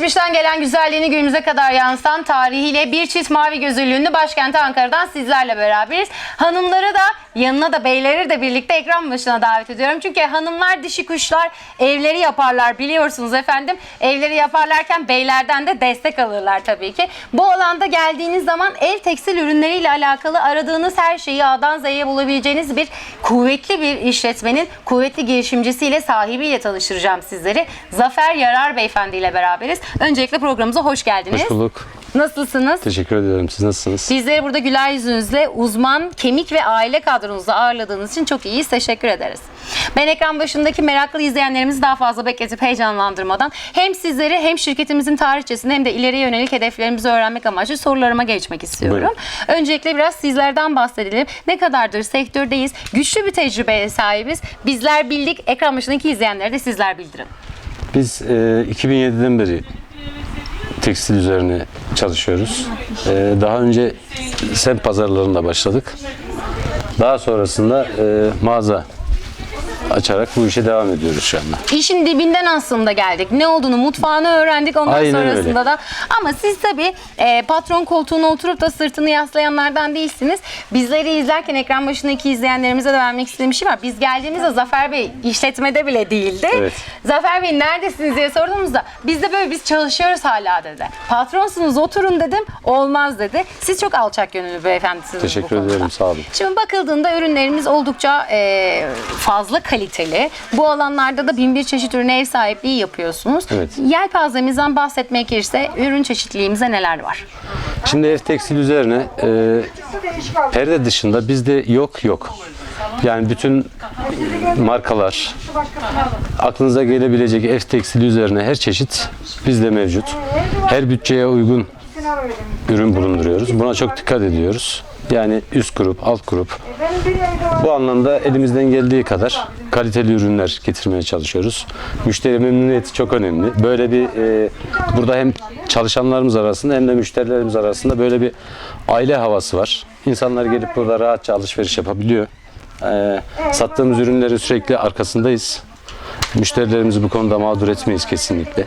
geçmişten gelen güzelliğini günümüze kadar yansıtan tarihiyle bir çift mavi gözlü ünlü başkenti Ankara'dan sizlerle beraberiz. Hanımları da yanına da beyleri de birlikte ekran başına davet ediyorum. Çünkü hanımlar dişi kuşlar evleri yaparlar biliyorsunuz efendim. Evleri yaparlarken beylerden de destek alırlar tabii ki. Bu alanda geldiğiniz zaman ev tekstil ürünleriyle alakalı aradığınız her şeyi A'dan Z'ye bulabileceğiniz bir kuvvetli bir işletmenin kuvvetli girişimcisiyle sahibiyle tanıştıracağım sizleri. Zafer Yarar Beyefendi ile beraberiz. Öncelikle programımıza hoş geldiniz. Hoş bulduk. Nasılsınız? Teşekkür ediyorum. Siz nasılsınız? Bizleri burada güler yüzünüzle uzman, kemik ve aile kadronuzu ağırladığınız için çok iyiyiz. Teşekkür ederiz. Ben ekran başındaki meraklı izleyenlerimizi daha fazla bekletip heyecanlandırmadan hem sizleri hem şirketimizin tarihçesini hem de ileriye yönelik hedeflerimizi öğrenmek amaçlı sorularıma geçmek istiyorum. Buyurun. Öncelikle biraz sizlerden bahsedelim. Ne kadardır sektördeyiz? Güçlü bir tecrübeye sahibiz. Bizler bildik. Ekran başındaki izleyenlere de sizler bildirin. Biz e, 2007'den beri tekstil üzerine çalışıyoruz. E, daha önce semt pazarlarında başladık. Daha sonrasında e, mağaza açarak bu işe devam ediyoruz şu anda. İşin dibinden aslında geldik. Ne olduğunu mutfağını öğrendik ondan Aynen sonrasında öyle. da. Ama siz tabii e, patron koltuğuna oturup da sırtını yaslayanlardan değilsiniz. Bizleri izlerken ekran başındaki izleyenlerimize de vermek istediğim bir şey var. Biz geldiğimizde Zafer Bey işletmede bile değildi. Evet. Zafer Bey neredesiniz diye sorduğumuzda biz de böyle biz çalışıyoruz hala dedi. Patronsunuz oturun dedim olmaz dedi. Siz çok alçak gönüllü beyefendisiniz bu Teşekkür konuda. ederim. Sağ olun. Şimdi bakıldığında ürünlerimiz oldukça e, fazla kaliteli. Bu alanlarda da bin bir çeşit ürüne ev sahipliği yapıyorsunuz. Evet. Yelpazemizden bahsetmek gerekirse ürün çeşitliliğimize neler var? Şimdi ev tekstil üzerine e, perde dışında bizde yok yok. Yani bütün markalar, aklınıza gelebilecek ev tekstili üzerine her çeşit bizde mevcut. Her bütçeye uygun ürün bulunduruyoruz. Buna çok dikkat ediyoruz. Yani üst grup, alt grup. Bu anlamda elimizden geldiği kadar kaliteli ürünler getirmeye çalışıyoruz. Müşteri memnuniyeti çok önemli. Böyle bir e, burada hem çalışanlarımız arasında hem de müşterilerimiz arasında böyle bir aile havası var. İnsanlar gelip burada rahatça alışveriş yapabiliyor. E, sattığımız ürünleri sürekli arkasındayız. Müşterilerimizi bu konuda mağdur etmeyiz kesinlikle.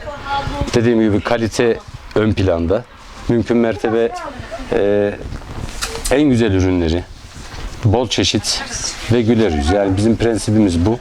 Dediğim gibi kalite ön planda. Mümkün mertebe e, en güzel ürünleri, bol çeşit ve güler yüz. Yani bizim prensibimiz bu.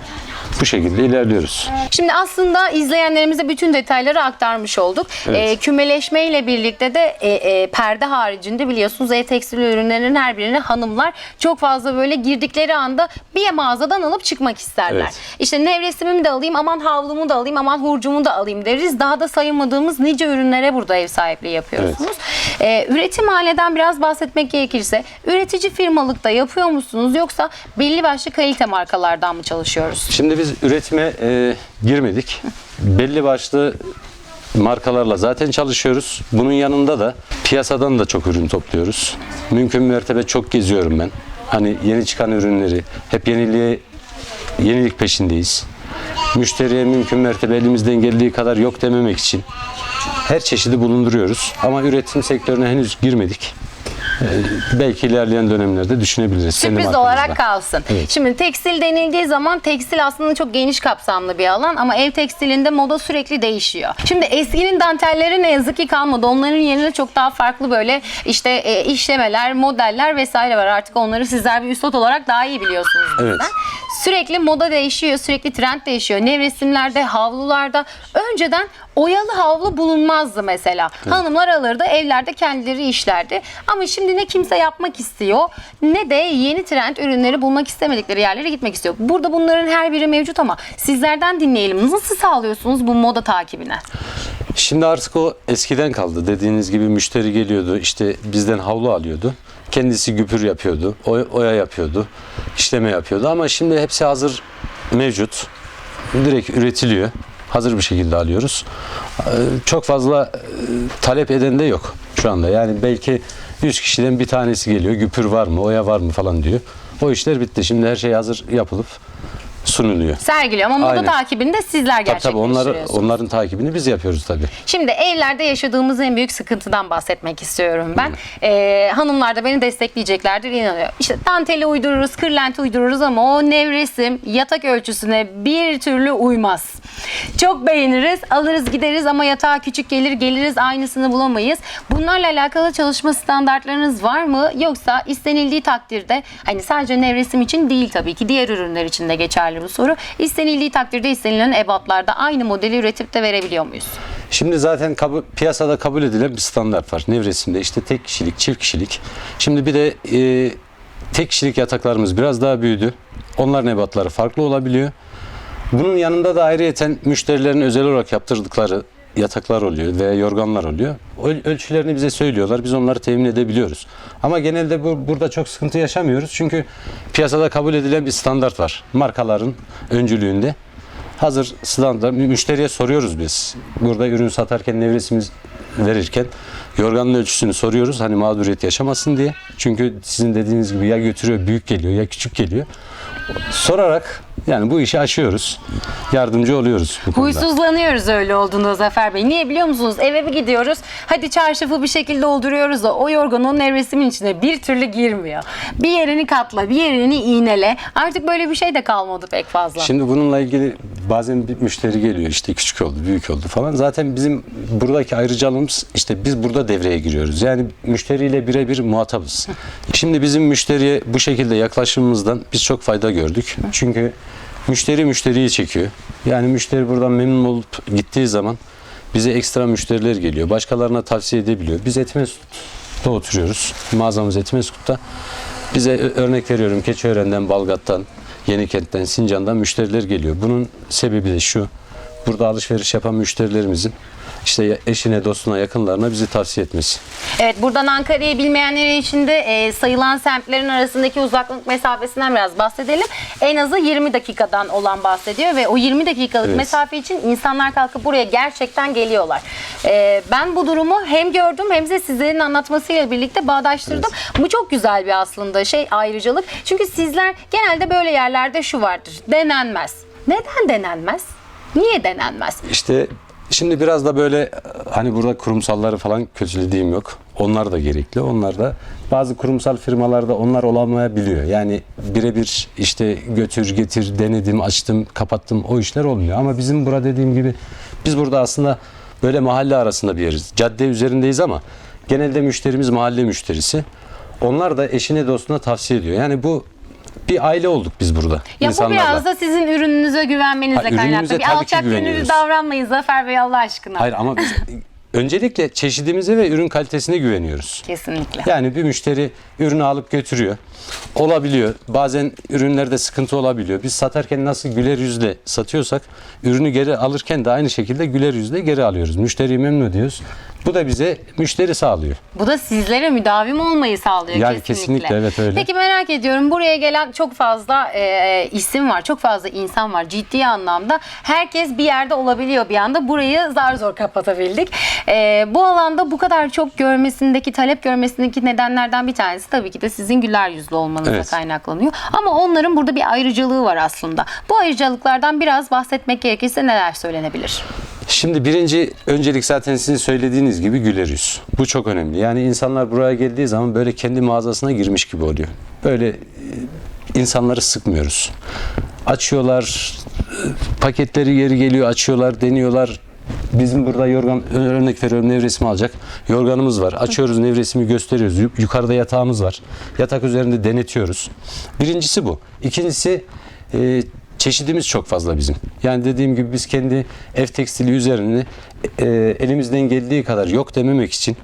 Bu şekilde ilerliyoruz. Şimdi aslında izleyenlerimize bütün detayları aktarmış olduk. Evet. E, kümeleşme ile birlikte de e, e, perde haricinde biliyorsunuz ev tekstil ürünlerinin her birini hanımlar çok fazla böyle girdikleri anda bir mağazadan alıp çıkmak isterler. Evet. İşte nevresimimi de alayım, aman havlumu da alayım, aman hurcumu da alayım deriz. Daha da sayılmadığımız nice ürünlere burada ev sahipliği yapıyorsunuz. E, üretim haleden biraz bahsetmek gerekirse üretici firmalıkta yapıyor musunuz yoksa belli başlı kalite markalardan mı çalışıyoruz? Şimdi biz üretime e, girmedik. Belli başlı markalarla zaten çalışıyoruz. Bunun yanında da piyasadan da çok ürün topluyoruz. Mümkün mertebe çok geziyorum ben. Hani yeni çıkan ürünleri hep yeniliğe yenilik peşindeyiz. Müşteriye mümkün mertebe elimizden geldiği kadar yok dememek için her çeşidi bulunduruyoruz. Ama üretim sektörüne henüz girmedik. Ee, belki ilerleyen dönemlerde düşünebiliriz. Sürpriz markamızla. olarak kalsın. Evet. Şimdi tekstil denildiği zaman tekstil aslında çok geniş kapsamlı bir alan ama ev tekstilinde moda sürekli değişiyor. Şimdi eskinin dantelleri ne yazık ki kalmadı. Onların yerine çok daha farklı böyle işte e, işlemeler, modeller vesaire var. Artık onları sizler bir üstad olarak daha iyi biliyorsunuz bizden. Evet. Sürekli moda değişiyor, sürekli trend değişiyor. Nevresimlerde, havlularda önceden oyalı havlu bulunmazdı mesela. Hanımlar alırdı, evlerde kendileri işlerdi. Ama şimdi ne kimse yapmak istiyor ne de yeni trend ürünleri bulmak istemedikleri yerlere gitmek istiyor. Burada bunların her biri mevcut ama sizlerden dinleyelim. Nasıl sağlıyorsunuz bu moda takibine? Şimdi artık o eskiden kaldı. Dediğiniz gibi müşteri geliyordu işte bizden havlu alıyordu. Kendisi güpür yapıyordu, oy- oya yapıyordu, işleme yapıyordu ama şimdi hepsi hazır mevcut. Direkt üretiliyor. Hazır bir şekilde alıyoruz. Ee, Çok fazla e, talep eden de yok şu anda. Yani belki 100 kişiden bir tanesi geliyor. Güpür var mı, oya var mı falan diyor. O işler bitti. Şimdi her şey hazır yapılıp Sergiliyor sunuluyor. ama burada Aynen. takibini de sizler Tabii tabii onları, gerçekleştiriyorsunuz. onların takibini biz yapıyoruz tabii. Şimdi evlerde yaşadığımız en büyük sıkıntıdan bahsetmek istiyorum ben. Ee, hanımlar da beni destekleyeceklerdir inanıyorum. İşte danteli uydururuz, kırlenti uydururuz ama o nevresim yatak ölçüsüne bir türlü uymaz. Çok beğeniriz, alırız gideriz ama yatağa küçük gelir, geliriz aynısını bulamayız. Bunlarla alakalı çalışma standartlarınız var mı? Yoksa istenildiği takdirde hani sadece nevresim için değil tabii ki diğer ürünler için de geçerli bu soru. İstenildiği takdirde istenilen ebatlarda aynı modeli üretip de verebiliyor muyuz? Şimdi zaten kabul, piyasada kabul edilen bir standart var. Nevresimde işte tek kişilik, çift kişilik. Şimdi bir de e, tek kişilik yataklarımız biraz daha büyüdü. Onların ebatları farklı olabiliyor. Bunun yanında da ayrıyeten müşterilerin özel olarak yaptırdıkları yataklar oluyor veya yorganlar oluyor. Öl- Ölçülerini bize söylüyorlar. Biz onları temin edebiliyoruz. Ama genelde bu, burada çok sıkıntı yaşamıyoruz. Çünkü piyasada kabul edilen bir standart var. Markaların öncülüğünde. Hazır standart müşteriye soruyoruz biz. Burada ürün satarken nevresimiz verirken yorganın ölçüsünü soruyoruz. Hani mağduriyet yaşamasın diye. Çünkü sizin dediğiniz gibi ya götürüyor büyük geliyor ya küçük geliyor. Sorarak yani bu işi aşıyoruz. Yardımcı oluyoruz bu konuda. Huysuzlanıyoruz öyle olduğunda Zafer Bey. Niye biliyor musunuz? Eve bir gidiyoruz. Hadi çarşafı bir şekilde dolduruyoruz da o yorgan o nevresimin içine bir türlü girmiyor. Bir yerini katla, bir yerini iğnele. Artık böyle bir şey de kalmadı pek fazla. Şimdi bununla ilgili bazen bir müşteri geliyor işte küçük oldu, büyük oldu falan. Zaten bizim buradaki ayrıcalığımız işte biz burada devreye giriyoruz. Yani müşteriyle birebir muhatabız. Şimdi bizim müşteriye bu şekilde yaklaşımımızdan biz çok fayda gördük. Çünkü müşteri müşteriyi çekiyor. Yani müşteri buradan memnun olup gittiği zaman bize ekstra müşteriler geliyor. Başkalarına tavsiye edebiliyor. Biz Etmesut'ta oturuyoruz. Mağazamız Etmesut'ta. Bize örnek veriyorum Keçiören'den, Balgat'tan, Yenikent'ten, Sincan'dan müşteriler geliyor. Bunun sebebi de şu. Burada alışveriş yapan müşterilerimizin işte eşine, dostuna, yakınlarına bizi tavsiye etmesi. Evet buradan Ankara'yı bilmeyenler için de e, sayılan semtlerin arasındaki uzaklık mesafesinden biraz bahsedelim. En azı 20 dakikadan olan bahsediyor ve o 20 dakikalık Evet. mesafe için insanlar kalkıp buraya gerçekten geliyorlar. E, ben bu durumu hem gördüm hem de sizlerin anlatmasıyla birlikte bağdaştırdım. Bu çok güzel bir aslında şey ayrıcalık. Çünkü sizler genelde böyle yerlerde şu vardır. Denenmez. Neden denenmez? Niye denenmez? İşte şimdi biraz da böyle hani burada kurumsalları falan kötülediğim yok. Onlar da gerekli. Onlar da bazı kurumsal firmalarda onlar olamayabiliyor. Yani birebir işte götür getir denedim açtım kapattım o işler olmuyor. Ama bizim burada dediğim gibi biz burada aslında böyle mahalle arasında bir yeriz. Cadde üzerindeyiz ama genelde müşterimiz mahalle müşterisi. Onlar da eşine dostuna tavsiye ediyor. Yani bu bir aile olduk biz burada Ya bu insanlarla. biraz da sizin ürününüze güvenmenizle Ha, kaynaklı. Bir alçak gönüllü davranmayın Zafer Bey Allah aşkına. Hayır ama biz öncelikle çeşidimize ve ürün kalitesine güveniyoruz. Kesinlikle. Yani bir müşteri ürünü alıp götürüyor. Olabiliyor. Bazen ürünlerde sıkıntı olabiliyor. Biz satarken nasıl güler yüzle satıyorsak ürünü geri alırken de aynı şekilde güler yüzle geri alıyoruz. Müşteriyi memnun ediyoruz. Bu da bize müşteri sağlıyor. Bu da sizlere müdavim olmayı sağlıyor Yani kesinlikle. kesinlikle, evet, öyle. Peki merak ediyorum buraya gelen çok fazla e, isim var, çok fazla insan var ciddi anlamda. Herkes bir yerde olabiliyor bir anda. Burayı zar zor kapatabildik. E, bu alanda bu kadar çok görmesindeki, talep görmesindeki nedenlerden bir tanesi tabii ki de sizin güler yüzlü olmanıza Evet. kaynaklanıyor. Ama onların burada bir ayrıcalığı var aslında. Bu ayrıcalıklardan biraz bahsetmek gerekirse neler söylenebilir? Şimdi birinci öncelik zaten sizin söylediğiniz gibi güler yüz. Bu çok önemli. Yani insanlar buraya geldiği zaman böyle kendi mağazasına girmiş gibi oluyor. Böyle e, insanları sıkmıyoruz. Açıyorlar, e, paketleri geri geliyor, açıyorlar, deniyorlar. Bizim burada yorgan, örnek veriyorum nevresimi alacak. Yorganımız var. Açıyoruz nevresimi gösteriyoruz. Yu- Yukarıda yatağımız var. Yatak üzerinde denetiyoruz. Birincisi bu. İkincisi e, çeşidimiz çok fazla bizim. Yani dediğim gibi biz kendi ev tekstili üzerine e, elimizden geldiği kadar yok dememek için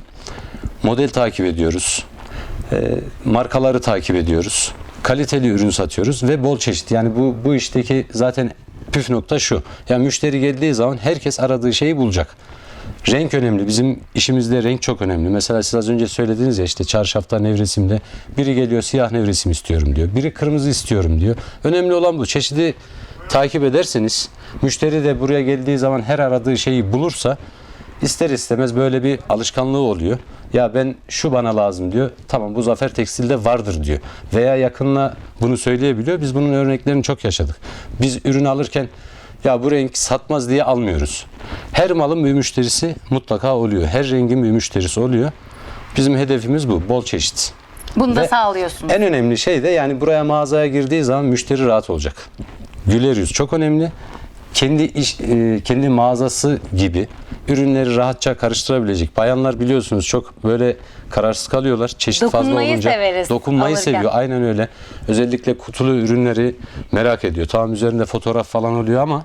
model takip ediyoruz. E, markaları takip ediyoruz. Kaliteli ürün satıyoruz ve bol çeşit. Yani bu bu işteki zaten püf nokta şu. Yani müşteri geldiği zaman herkes aradığı şeyi bulacak. Renk önemli. Bizim işimizde renk çok önemli. Mesela siz az önce söylediniz ya işte çarşafta nevresimde biri geliyor siyah nevresim istiyorum diyor. Biri kırmızı istiyorum diyor. Önemli olan bu. Çeşidi takip ederseniz müşteri de buraya geldiği zaman her aradığı şeyi bulursa ister istemez böyle bir alışkanlığı oluyor. Ya ben şu bana lazım diyor. Tamam bu Zafer Tekstil'de vardır diyor. Veya yakınına bunu söyleyebiliyor. Biz bunun örneklerini çok yaşadık. Biz ürün alırken ya bu renk satmaz diye almıyoruz. Her malın bir müşterisi mutlaka oluyor. Her rengin bir müşterisi oluyor. Bizim hedefimiz bu. Bol çeşit. Bunu da Ve sağlıyorsunuz. En önemli şey de yani buraya mağazaya girdiği zaman müşteri rahat olacak. Güler yüz çok önemli. Kendi iş, e, kendi mağazası gibi ürünleri rahatça karıştırabilecek. Bayanlar biliyorsunuz çok böyle kararsız kalıyorlar. Çeşit fazla Dokunmayı olunca severiz dokunmayı alırken. seviyor. Aynen öyle. Özellikle kutulu ürünleri merak ediyor. Tamam üzerinde fotoğraf falan oluyor ama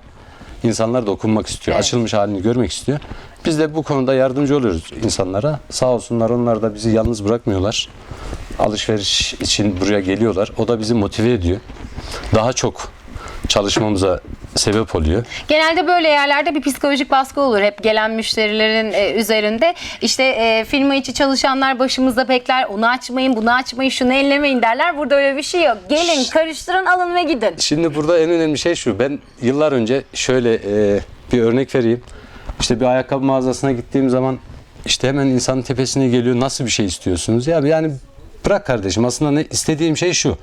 insanlar dokunmak istiyor. Evet. Açılmış halini görmek istiyor. Biz de bu konuda yardımcı oluyoruz insanlara. Sağ olsunlar onlar da bizi yalnız bırakmıyorlar. Alışveriş için buraya geliyorlar. O da bizi motive ediyor. Daha çok çalışmamıza sebep oluyor. Genelde böyle yerlerde bir psikolojik baskı olur hep gelen müşterilerin e, üzerinde. İşte e, firma içi çalışanlar başımızda bekler. Onu açmayın, bunu açmayın, şunu ellemeyin derler. Burada öyle bir şey yok. Gelin, karıştırın, alın ve gidin. Şimdi burada en önemli şey şu. Ben yıllar önce şöyle e, bir örnek vereyim. İşte bir ayakkabı mağazasına gittiğim zaman işte hemen insanın tepesine geliyor. Nasıl bir şey istiyorsunuz? Ya yani bırak kardeşim aslında ne istediğim şey şu.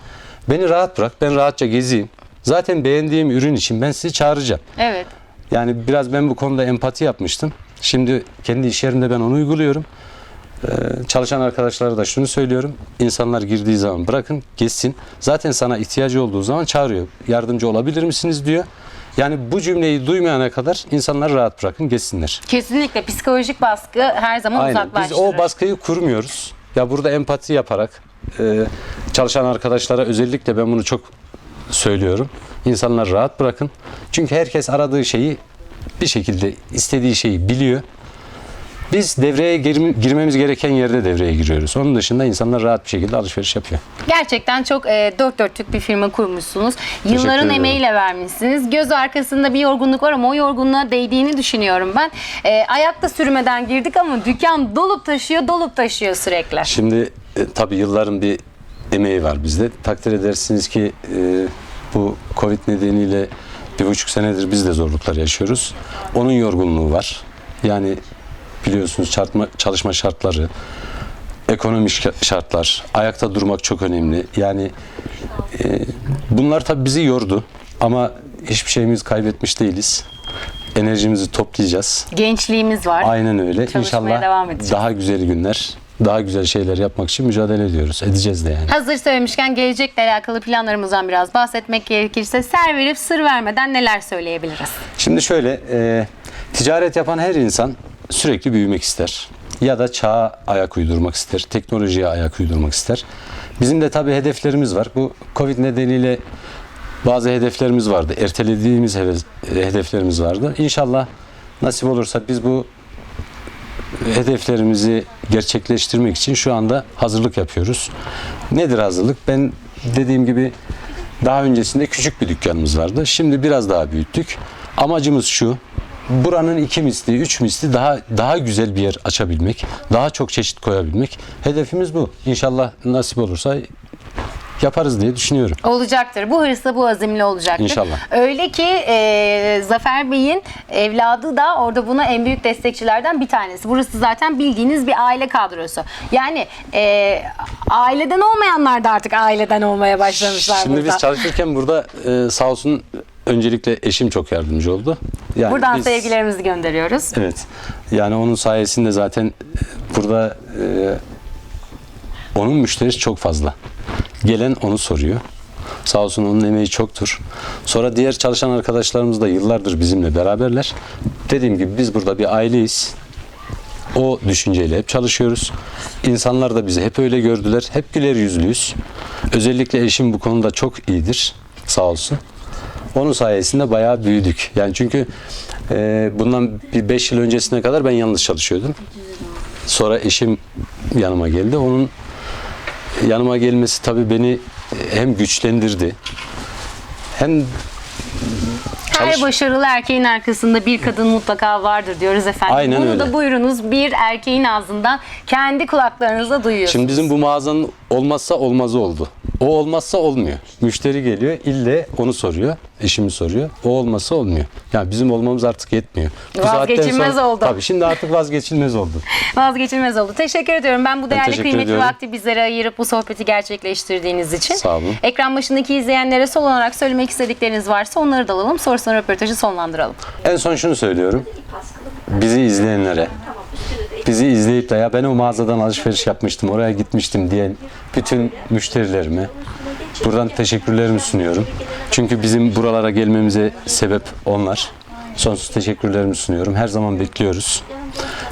Beni rahat bırak. Ben rahatça gezeyim. Zaten beğendiğim ürün için ben sizi çağıracağım. Evet. Yani biraz ben bu konuda empati yapmıştım. Şimdi kendi iş yerimde ben onu uyguluyorum. Ee, çalışan arkadaşlara da şunu söylüyorum. İnsanlar girdiği zaman bırakın geçsin. Zaten sana ihtiyacı olduğu zaman çağırıyor. Yardımcı olabilir misiniz diyor. Yani bu cümleyi duymayana kadar insanları rahat bırakın geçsinler. Kesinlikle psikolojik baskı her zaman Aynen. Biz uzaklaştırır. o baskıyı kurmuyoruz. Ya burada empati yaparak e, çalışan arkadaşlara özellikle ben bunu çok söylüyorum. İnsanları rahat bırakın. Çünkü herkes aradığı şeyi bir şekilde istediği şeyi biliyor. Biz devreye girme- girmemiz gereken yerde devreye giriyoruz. Onun dışında insanlar rahat bir şekilde alışveriş yapıyor. Gerçekten çok e, dört dörtlük bir firma kurmuşsunuz. Yılların emeğiyle vermişsiniz. Göz arkasında bir yorgunluk var ama o yorgunluğa değdiğini düşünüyorum ben. E, ayakta sürmeden girdik ama dükkan dolup taşıyor, dolup taşıyor sürekli. Şimdi e, tabii yılların bir emeği var bizde. Takdir edersiniz ki e, bu Covid nedeniyle bir buçuk senedir biz de zorluklar yaşıyoruz. Onun yorgunluğu var. Yani biliyorsunuz çarpma, çalışma şartları, ekonomik şa- şartlar, ayakta durmak çok önemli. Yani e, bunlar tabii bizi yordu ama hiçbir şeyimizi kaybetmiş değiliz. Enerjimizi toplayacağız. Gençliğimiz var. Aynen öyle. Çalışmaya İnşallah devam edeceğiz. daha güzel günler, daha güzel şeyler yapmak için mücadele ediyoruz. Edeceğiz de yani. Hazır söylemişken gelecekle alakalı planlarımızdan biraz bahsetmek gerekirse ser verip sır vermeden neler söyleyebiliriz? Şimdi şöyle, e, ticaret yapan her insan sürekli büyümek ister. Ya da çağa ayak uydurmak ister, teknolojiye ayak uydurmak ister. Bizim de tabii hedeflerimiz var. Bu Covid nedeniyle bazı hedeflerimiz vardı. Ertelediğimiz hedeflerimiz vardı. İnşallah nasip olursa biz bu hedeflerimizi gerçekleştirmek için şu anda hazırlık yapıyoruz. Nedir hazırlık? Ben dediğim gibi daha öncesinde küçük bir dükkanımız vardı. Şimdi biraz daha büyüttük. Amacımız şu. Buranın iki misli, üç misli daha daha güzel bir yer açabilmek, daha çok çeşit koyabilmek. Hedefimiz bu. İnşallah nasip olursa yaparız diye düşünüyorum. Olacaktır. Bu hırsla bu azimli olacaktır. İnşallah. Öyle ki e, Zafer Bey'in evladı da orada buna en büyük destekçilerden bir tanesi. Burası zaten bildiğiniz bir aile kadrosu. Yani e, aileden olmayanlar da artık aileden olmaya başlamışlar Şimdi burada. biz çalışırken burada e, sağ olsun öncelikle eşim çok yardımcı oldu. Yani Buradan biz- sevgilerimizi gönderiyoruz. Evet. Yani onun sayesinde zaten e, burada e, onun müşterisi çok fazla. Gelen onu soruyor. Sağ olsun onun emeği çoktur. Sonra diğer çalışan arkadaşlarımız da yıllardır bizimle beraberler. Dediğim gibi biz burada bir aileyiz. O düşünceyle hep çalışıyoruz. İnsanlar da bizi hep öyle gördüler. Hep güler yüzlüyüz. Özellikle eşim bu konuda çok iyidir. Sağ olsun. Onun sayesinde bayağı büyüdük. Yani çünkü e, bundan bir 5 yıl öncesine kadar ben yalnız çalışıyordum. Sonra eşim yanıma geldi. Onun yanıma gelmesi tabii beni hem güçlendirdi. Hem Her başarılı erkeğin arkasında bir kadın mutlaka vardır diyoruz efendim. Aynen Bunu öyle. da buyurunuz bir erkeğin ağzından kendi kulaklarınızla duyuyorsunuz. Şimdi bizim bu mağazanın olmazsa olmazı oldu. O olmazsa olmuyor. Müşteri geliyor, ille onu soruyor, eşimi soruyor. O olmazsa olmuyor. Yani bizim olmamız artık yetmiyor. Bu Vazgeçilmez sonra- oldu. Tabii şimdi artık vazgeçilmez oldu. Vazgeçilmez oldu. Teşekkür ediyorum. Ben bu değerli teşekkür kıymetli ediyorum. vakti bizlere ayırıp bu sohbeti gerçekleştirdiğiniz için. Sağ olun. Ekran başındaki izleyenlere son olarak söylemek istedikleriniz varsa onları da alalım. Sonrasında röportajı sonlandıralım. En son şunu söylüyorum. Bizi izleyenlere, bizi izleyip de ya ben o mağazadan alışveriş yapmıştım, oraya gitmiştim diyen bütün müşterilerime buradan teşekkürlerimi sunuyorum. Çünkü bizim buralara gelmemize sebep onlar. Sonsuz teşekkürlerimi sunuyorum. Her zaman bekliyoruz.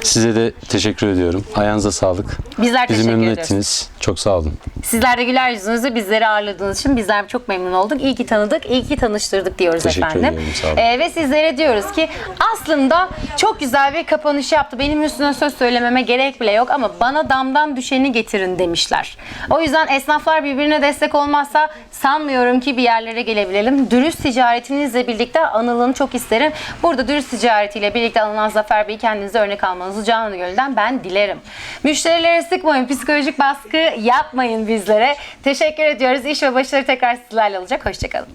Size de teşekkür ediyorum. Ayağınıza sağlık. Bizler Bizi teşekkür memnun ediyoruz. ettiniz. Çok sağ olun. Sizler de güler yüzünüzü bizleri ağırladığınız için bizler çok memnun olduk. İyi ki tanıdık, iyi ki tanıştırdık diyoruz Teşekkür efendim. ediyorum, sağ olun. Ee, ve sizlere diyoruz ki aslında çok güzel bir kapanış yaptı. Benim üstüne söz söylememe gerek bile yok ama bana damdan düşeni getirin demişler. O yüzden esnaflar birbirine destek olmazsa sanmıyorum ki bir yerlere gelebilelim. Dürüst ticaretinizle birlikte anılın çok isterim. Burada dürüst ticaretiyle birlikte alınan Zafer Bey kendinize örnek almanızı canı gönülden ben dilerim. Müşterilere sıkmayın, psikolojik baskı yapmayın bizlere. Teşekkür ediyoruz. İş ve başarı tekrar sizlerle olacak. Hoşçakalın.